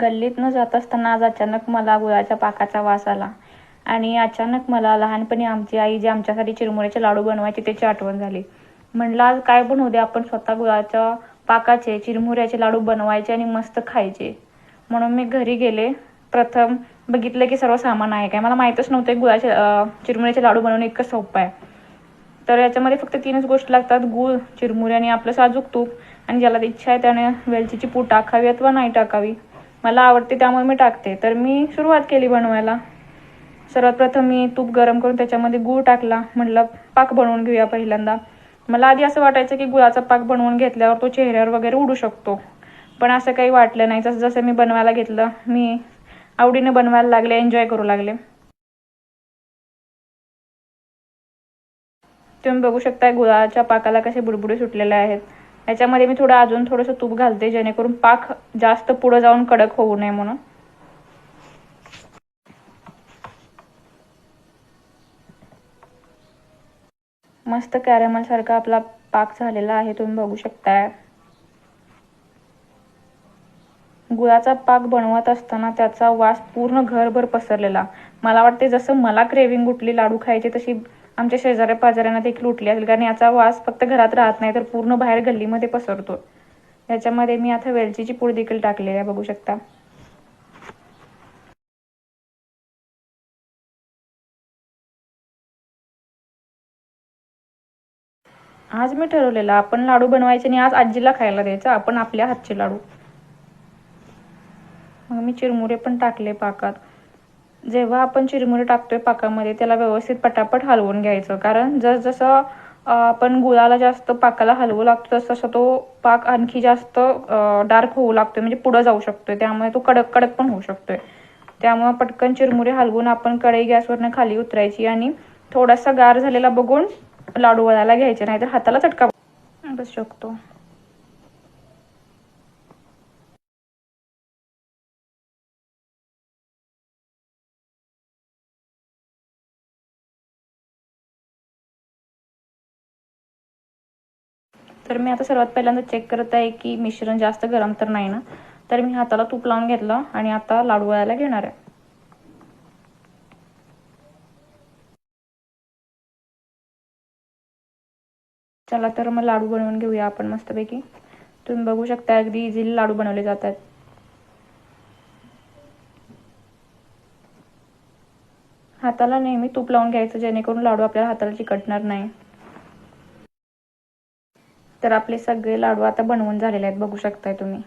गल्लीतनं जात असताना आज अचानक मला गुळाच्या पाकाचा वास आला. आणि अचानक मला लहानपणी आमची आई जी आमच्यासाठी चिरमुऱ्याचे लाडू बनवायची त्याची आठवण झाली. म्हणलं आज काय बनवू दे आपण स्वतः गुळाच्या पाकाचे चिरमुऱ्याचे लाडू बनवायचे आणि मस्त खायचे. म्हणून मी घरी गेले. प्रथम बघितलं की सर्व सामान आहे काय? मला माहीतच नव्हतं गुळाचे चिरमुऱ्याचे लाडू बनवणं इतकं सोपं आहे. तर याच्यामध्ये फक्त तीनच गोष्टी लागतात गूळ चिरमुरे आणि आपलं साजूक तूप. आणि ज्याला इच्छा आहे त्याने वेलचीची पूड टाकावी अथवा नाही टाकावी. मला आवडते त्यामुळे मी टाकते. तर मी सुरुवात केली बनवायला. सर्वात प्रथम मी तूप गरम करून त्याच्यामध्ये गूळ टाकला. म्हटलं पाक बनवून घेऊया पहिल्यांदा. मला आधी असं वाटायचं की गुळाचा पाक बनवून घेतल्यावर तो चेहऱ्यावर वगैरे उडू शकतो. पण असं काही वाटलं नाही. जसं जसं मी बनवायला घेतलं मी आवडीने बनवायला लागले एन्जॉय करू लागले. तुम्ही बघू शकता गुळाच्या पाकाला कसे बुडबुडे सुटलेले आहेत. याच्यामध्ये मी थोडं अजून थोडंसं तूप घालते जेणेकरून पाक जास्त पुढं जाऊन कडक होऊ नये म्हणून. मस्त कॅरेमल सारखा आपला पाक झालेला आहे तुम्ही बघू शकताय. गुळाचा पाक बनवत असताना त्याचा वास पूर्ण घरभर पसरलेला. मला वाटते जसं मला क्रेविंग उठली लाडू खायची तशी आमच्या शेजाऱ्या पाजाऱ्यांना देखील उठली असेल कारण याचा वास फक्त घरात राहत नाही तर पूर्ण बाहेर गल्लीमध्ये पसरतो. याच्यामध्ये मी आता वेलचीची पूड देखील टाकलेली आहे बघू शकता. आज मी ठरवलेलं आपण लाडू बनवायचे आणि आज आजीला खायला द्यायचा आपण आपल्या हातचे लाडू. मग मी चिरमुरे पण टाकले पाकात. जेव्हा आपण चिरमुरे टाकतोय पाकामध्ये त्याला व्यवस्थित पटापट हलवून घ्यायचं. कारण जसजसं आपण गुळाला जास्त पाकाला हलवू लागतो तसं तो पाक आणखी जास्त डार्क होऊ लागतोय म्हणजे पुढं जाऊ शकतोय. त्यामुळे तो कडक कडक पण होऊ शकतोय. त्यामुळे पटकन चिरमुरे हलवून आपण कढई गॅसवरनं खाली उतरायची आणि थोडासा गार झालेला बघून लाडू वळायला घ्यायचे नाहीतर हाताला चटका बस शकतो. तर मी आता सर्वात पहिल्यांदा चेक करत आहे की मिश्रण जास्त गरम तर नाही ना? तर मी हाताला तूप लावून घेतलं आणि आता लाडू वळायला घेणार आहे. चला तर मग लाडू बनवून घेऊया आपण मस्तपैकी. तुम्ही बघू शकता अगदी इझिली लाडू बनवले जातात. हाताला नेहमी तूप लावून घ्यायचं जेणेकरून लाडू आपल्याला हाताला चिकटणार नाही. तर आपले सगळे लाडू आता बनवून झालेले आहेत बघू शकताय तुम्ही.